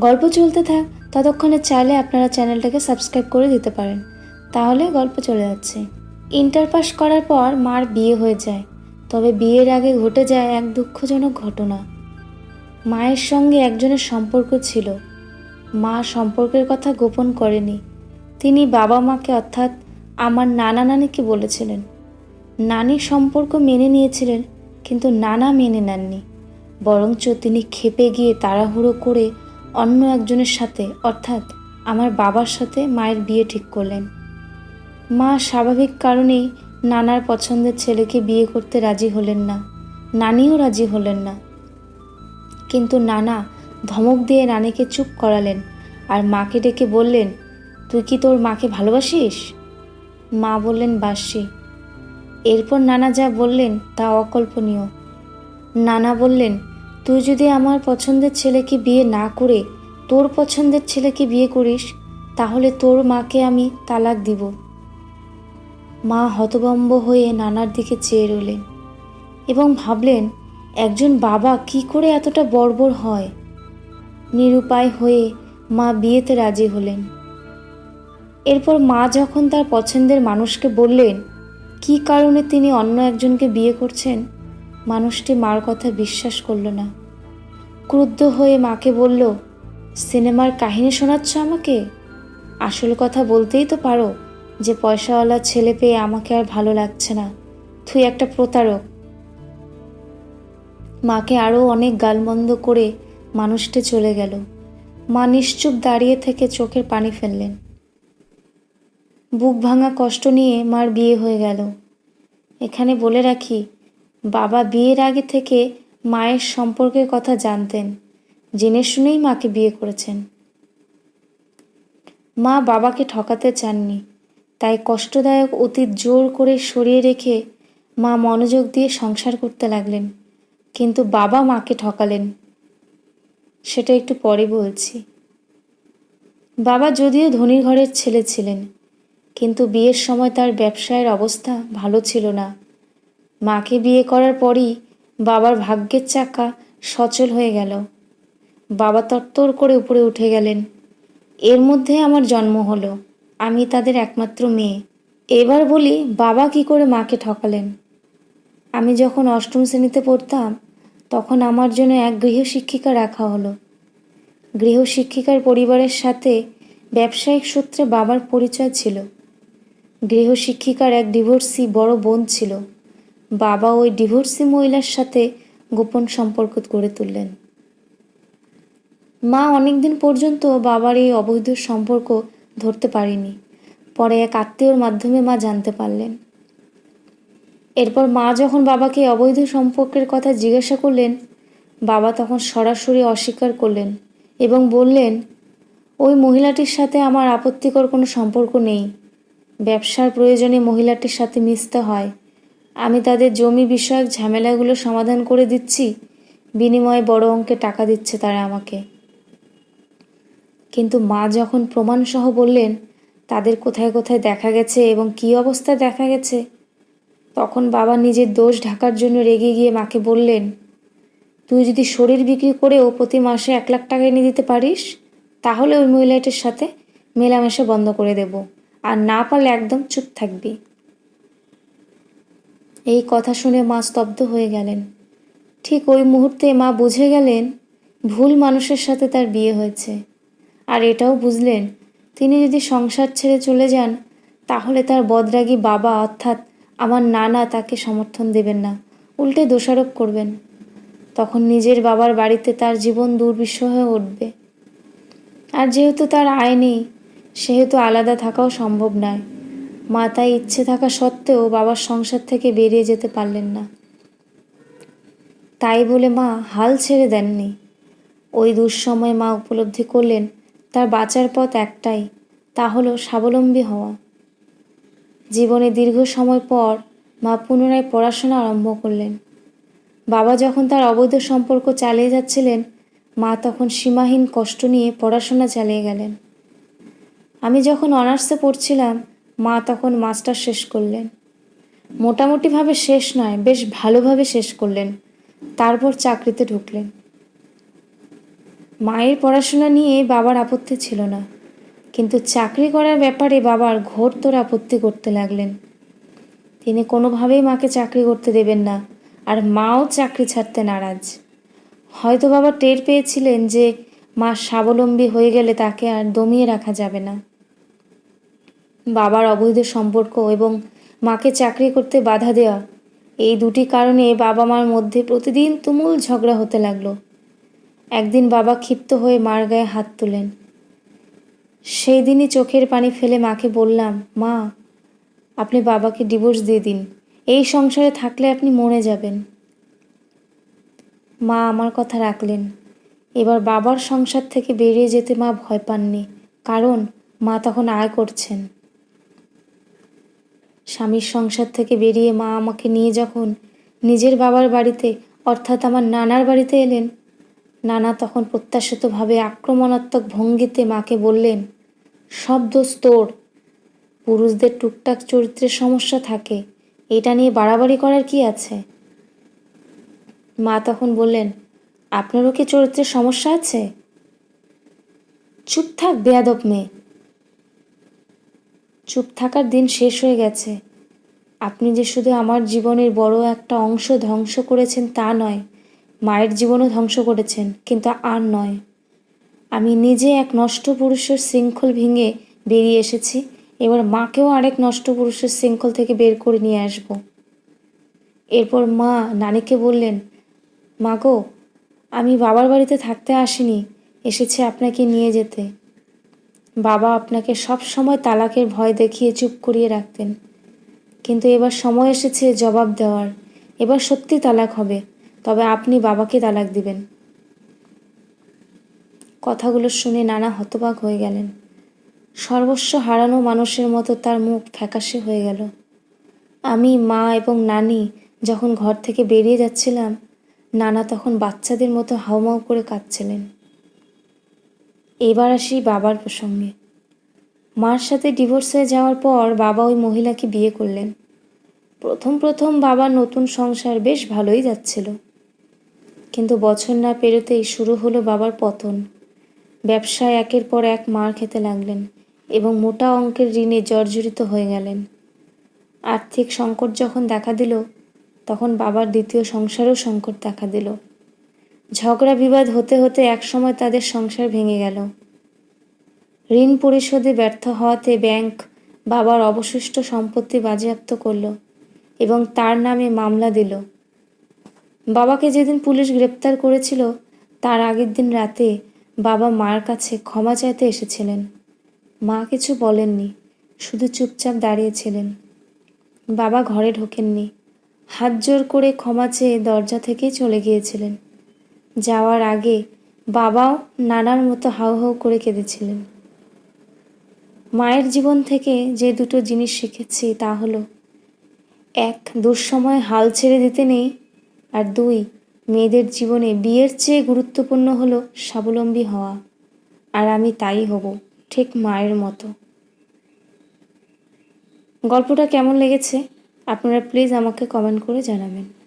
গল্প চলতে থাক, ততক্ষণে চাইলে আপনারা চ্যানেলটাকে সাবস্ক্রাইব করে দিতে পারেন। তাহলে গল্প চলে যাচ্ছে। ইন্টার পাস করার পর মার বিয়ে হয়ে যায়। তবে বিয়ের আগে ঘটে যায় এক দুঃখজনক ঘটনা। মায়ের সঙ্গে একজনের সম্পর্ক ছিল। মা সম্পর্কের কথা গোপন করেনি। তিনি বাবা মাকে অর্থাৎ আমার নানা নানিকে বলেছিলেন। নানি সম্পর্ক মেনে নিয়েছিলেন, কিন্তু নানা মেনে নেননি। বরঞ্চ তিনি খেপে গিয়ে তাড়াহুড়ো করে অন্য একজনের সাথে, অর্থাৎ আমার বাবার সাথে মায়ের বিয়ে ঠিক করলেন। মা স্বাভাবিক কারণেই নানার পছন্দের ছেলেকে বিয়ে করতে রাজি হলেন না, নানিও রাজি হলেন না। কিন্তু নানা ধমক দিয়ে নানিকে চুপ করালেন আর মাকে ডেকে বললেন, তুই কি তোর মাকে ভালোবাসিস? মা বললেন, বাসি। এরপর নানা যা বললেন তা অকল্পনীয়। নানা বললেন তুই যদি আমার পছন্দের ছেলেকে বিয়ে না করে তোর পছন্দের ছেলেকে বিয়ে করিস, তাহলে তোর মাকে আমি তালাক দিব। মা হতবম্ব হয়ে নানার দিকে চেয়ে রইলেন এবং ভাবলেন, একজন বাবা কি করে এতটা বর্বর হয়? নিরুপায় হয়ে মা বিয়েতে রাজি হলেন। এরপর মা যখন তার পছন্দের মানুষকে বললেন, কী কারণে তিনি অন্য একজনকে বিয়ে করছেন? মানুষটি মার কথা বিশ্বাস করল না। ক্রুদ্ধ হয়ে মাকে বলল, সিনেমার কাহিনী শোনাচ্ছ আমাকে? আসল কথা বলতেই তো পারো যে পয়সাওয়ালা ছেলে পেয়ে আমাকে আর ভালো লাগছে না। তুই একটা প্রতারক। মাকে আরও অনেক গালমন্দ করে মানুষটি চলে গেল। মা নিশ্চুপ দাঁড়িয়ে থেকে চোখের পানি ফেললেন। বুক ভাঙা কষ্ট নিয়ে মার বিয়ে হয়ে গেল। এখানে বলে রাখি, বাবা বিয়ের আগে থেকে মায়ের সম্পর্কের কথা জানতেন, জেনে শুনেই মাকে বিয়ে করেছেন। মা বাবাকে ঠকাতে চাননি, তাই কষ্টদায়ক অতীত জোর করে সরিয়ে রেখে মা মনোযোগ দিয়ে সংসার করতে লাগলেন, কিন্তু বাবা মাকে ঠকালেন। সেটা একটু পরে বলছি। বাবা যদিও ধনীর ঘরের ছেলে ছিলেন, কিন্তু বিয়ের সময় তার ব্যবসায়ের অবস্থা ভালো ছিল না। মাকে বিয়ে করার পরই বাবার ভাগ্যের চাকা সচল হয়ে গেল। বাবা তত্তর করে উপরে উঠে গেলেন। এর মধ্যে আমার জন্ম হলো। আমি তাদের একমাত্র মেয়ে। এবার বলি, বাবা কি করে মাকে ঠকালেন? আমি যখন অষ্টম শ্রেণীতে পড়তাম, তখন আমার জন্য এক গৃহশিক্ষিকা রাখা হলো। গৃহশিক্ষিকার পরিবারের সাথে ব্যবসায়িক সূত্রে বাবার পরিচয় ছিল। গৃহশিক্ষিকার এক ডিভোর্সি বড় বোন ছিল। বাবা ওই ডিভোর্সি মহিলার সাথে গোপন সম্পর্ক গড়ে তুললেন। মা অনেকদিন পর্যন্ত বাবার এই অবৈধ সম্পর্ক ধরতে পারেনি। পরে এক আত্মীয়র মাধ্যমে মা জানতে পারলেন। এরপর মা যখন বাবাকে অবৈধ সম্পর্কের কথা জিজ্ঞাসা করলেন, বাবা তখন সরাসরি অস্বীকার করলেন এবং বললেন, ওই মহিলাটির সাথে আমার আপত্তিকর কোনো সম্পর্ক নেই। ব্যবসার প্রয়োজনে মহিলাটির সাথে মিশতে হয়। আমি তাদের জমি বিষয়ক ঝামেলাগুলো সমাধান করে দিচ্ছি। বিনিময়ে বড় অঙ্কে টাকা দিচ্ছে তারা আমাকে। কিন্তু মা যখন প্রমাণসহ বললেন, তাদের কোথায় কোথায় দেখা গেছে এবং কী অবস্থায় দেখা গেছে, তখন বাবা নিজের দোষ ঢাকার জন্য রেগে গিয়ে মাকে বললেন, তুই যদি শরীর বিক্রি করেও প্রতি মাসে এক লাখ টাকা এনে দিতে পারিস, তাহলে ওই মহিলাটির সাথে মেলামেশা বন্ধ করে দেব। আর না পারলে একদম চুপ থাকবি। এই কথা শুনে মা স্তব্ধ হয়ে গেলেন। ঠিক ওই মুহূর্তে মা বুঝে গেলেন, ভুল মানুষের সাথে তার বিয়ে হয়েছে। আর এটাও বুঝলেন, তিনি যদি সংসার ছেড়ে চলে যান, তাহলে তার বদরাগী বাবা অর্থাৎ আমার নানা তাকে সমর্থন দেবেন না, উল্টে দোষারোপ করবেন। তখন নিজের বাবার বাড়িতে তার জীবন দুর্বিষহ হয়ে উঠবে। আর যেহেতু তার আয় নেই, সেহেতু আলাদা থাকাও সম্ভব নয়। মা তাই ইচ্ছে থাকা সত্ত্বেও বাবার সংসার থেকে বেরিয়ে যেতে পারলেন না। তাই বলে মা হাল ছেড়ে দেননি। ওই দুঃসময়ে মা উপলব্ধি করলেন, তার বাঁচার পথ একটাই, তা হলো স্বাবলম্বী হওয়া। জীবনে দীর্ঘ সময় পর মা পুনরায় পড়াশোনা আরম্ভ করলেন। বাবা যখন তার অবৈধ সম্পর্ক চালিয়ে যাচ্ছিলেন, মা তখন সীমাহীন কষ্ট নিয়ে পড়াশোনা চালিয়ে গেলেন। আমি যখন অনার্সে পড়ছিলাম মা তখন মাস্টার শেষ করলেন। মোটামুটিভাবে শেষ নয়, বেশ ভালোভাবে শেষ করলেন। তারপর চাকরিতে ঢুকলেন। মায়ের পড়াশোনা নিয়ে বাবার আপত্তি ছিল না, কিন্তু চাকরি করার ব্যাপারে বাবার ঘোরতর আপত্তি করতে লাগলেন। তিনি কোনোভাবেই মাকে চাকরি করতে দেবেন না, আর মাও চাকরি ছাড়তে নারাজ। হয়তো বাবা টের পেয়েছিলেন যে মা স্বাবলম্বী হয়ে গেলে তাকে আর দমিয়ে রাখা যাবে না। বাবার অবৈধ সম্পর্ক এবং মাকে চাকরি করতে বাধা দেওয়া। এই দুটি কারণে বাবা মার মধ্যে প্রতিদিন তুমুল ঝগড়া হতে লাগল। একদিন বাবা ক্ষিপ্ত হয়ে মার গায়ে হাত তুলেন। সেই দিনই চোখের পানি ফেলে মাকে বললাম, মা, আপনি বাবাকে ডিভোর্স দিয়ে দিন। এই সংসারে থাকলে আপনি মরে যাবেন। মা আমার কথা রাখলেন। এবার বাবার সংসার থেকে বেরিয়ে যেতে মা ভয় পাননি, কারণ মা তখন আয় করছেন। স্বামীর সংসার থেকে বেরিয়ে মা আমাকে নিয়ে যখন নিজের বাবার বাড়িতে, অর্থাৎ আমার নানার বাড়িতে এলেন, নানা তখন প্রত্যাশিতভাবে আক্রমণাত্মক ভঙ্গিতে মাকে বললেন, সব দোষ তোর। পুরুষদের টুকটাক চরিত্রের সমস্যা থাকে। এটা নিয়ে বাড়াবাড়ি করার কি আছে? মা তখন বললেন, আপনারও কি চরিত্রের সমস্যা আছে? চুপ থাক বেয়াদব মেয়ে। চুপ থাকার দিন শেষ হয়ে গেছে। আপনি যে শুধু আমার জীবনের বড় একটা অংশ ধ্বংস করেছেন তা নয়, মায়ের জীবনও ধ্বংস করেছেন, কিন্তু আর নয়। আমি নিজে এক নষ্ট পুরুষের শৃঙ্খল ভেঙে বেরিয়ে এসেছি, এবার মাকেও আরেক নষ্ট পুরুষের শৃঙ্খল থেকে বের করে নিয়ে আসব। এরপর মা নানিকে বললেন, মা গো, আমি বাবার বাড়িতে থাকতে আসিনি, এসেছে আপনাকে নিয়ে যেতে। বাবা আপনাকে সব সময় তালাকের ভয় দেখিয়ে চুপ করিয়ে রাখতেন। কিন্তু এবার সময় এসেছে জবাব দেওয়ার। এবার সত্যি তালাক হবে, তবে আপনি বাবাকে তালাক দিবেন। কথাগুলো শুনে নানা হতবাক হয়ে গেলেন। সর্বস্ব হারানো মানুষের মতো তার মুখ ফ্যাকাশে হয়ে গেল। আমি, মা এবং নানি যখন ঘর থেকে বেরিয়ে যাচ্ছিলাম, নানা তখন বাচ্চাদের মতো হাউমাউ করে কাঁদছিলেন। এবার আসি বাবার প্রসঙ্গে। মার সাথে ডিভোর্স হয়ে যাওয়ার পর বাবা ওই মহিলাকে বিয়ে করলেন। প্রথম প্রথম বাবার নতুন সংসার বেশ ভালোই যাচ্ছিল। কিন্তু বছর না পেরোতেই শুরু হলো বাবার পতন। ব্যবসায় একের পর এক মার খেতে লাগলেন এবং মোটা অঙ্কের ঋণে জর্জরিত হয়ে গেলেন। আর্থিক সংকট যখন দেখা দিল, তখন বাবার দ্বিতীয় সংসারেও সংকট দেখা দিল। ঝগড়া বিবাদ হতে হতে একসময় তাদের সংসার ভেঙে গেল। ঋণ পরিশোধে ব্যর্থ হওয়াতে ব্যাংক বাবার অবশিষ্ট সম্পত্তি বাজেয়াপ্ত করল এবং তার নামে মামলা দিল। বাবাকে যেদিন পুলিশ গ্রেপ্তার করেছিল, তার আগের দিন রাতে বাবা মার কাছে ক্ষমা চাইতে এসেছিলেন। মা কিছু বলেননি, শুধু চুপচাপ দাঁড়িয়েছিলেন। বাবা ঘরে ঢোকেননি, হাত জোর করে ক্ষমা চেয়ে দরজা থেকেই চলে গিয়েছিলেন। যাওয়ার আগে বাবাও নানার মতো হাউ হাউ করে কেঁদেছিলেন। মায়ের জীবন থেকে যে দুটো জিনিস শিখেছি তা হলো, এক, দুঃসময় হাল ছেড়ে দিতে নেই, আর দুই, মেয়েদের জীবনে বিয়ের চেয়ে গুরুত্বপূর্ণ হলো স্বাবলম্বী হওয়া, আর আমি তাই হব ঠিক মায়ের মতো। গল্পটা কেমন লেগেছে আপনারা প্লিজ আমাকে কমেন্ট করে জানাবেন।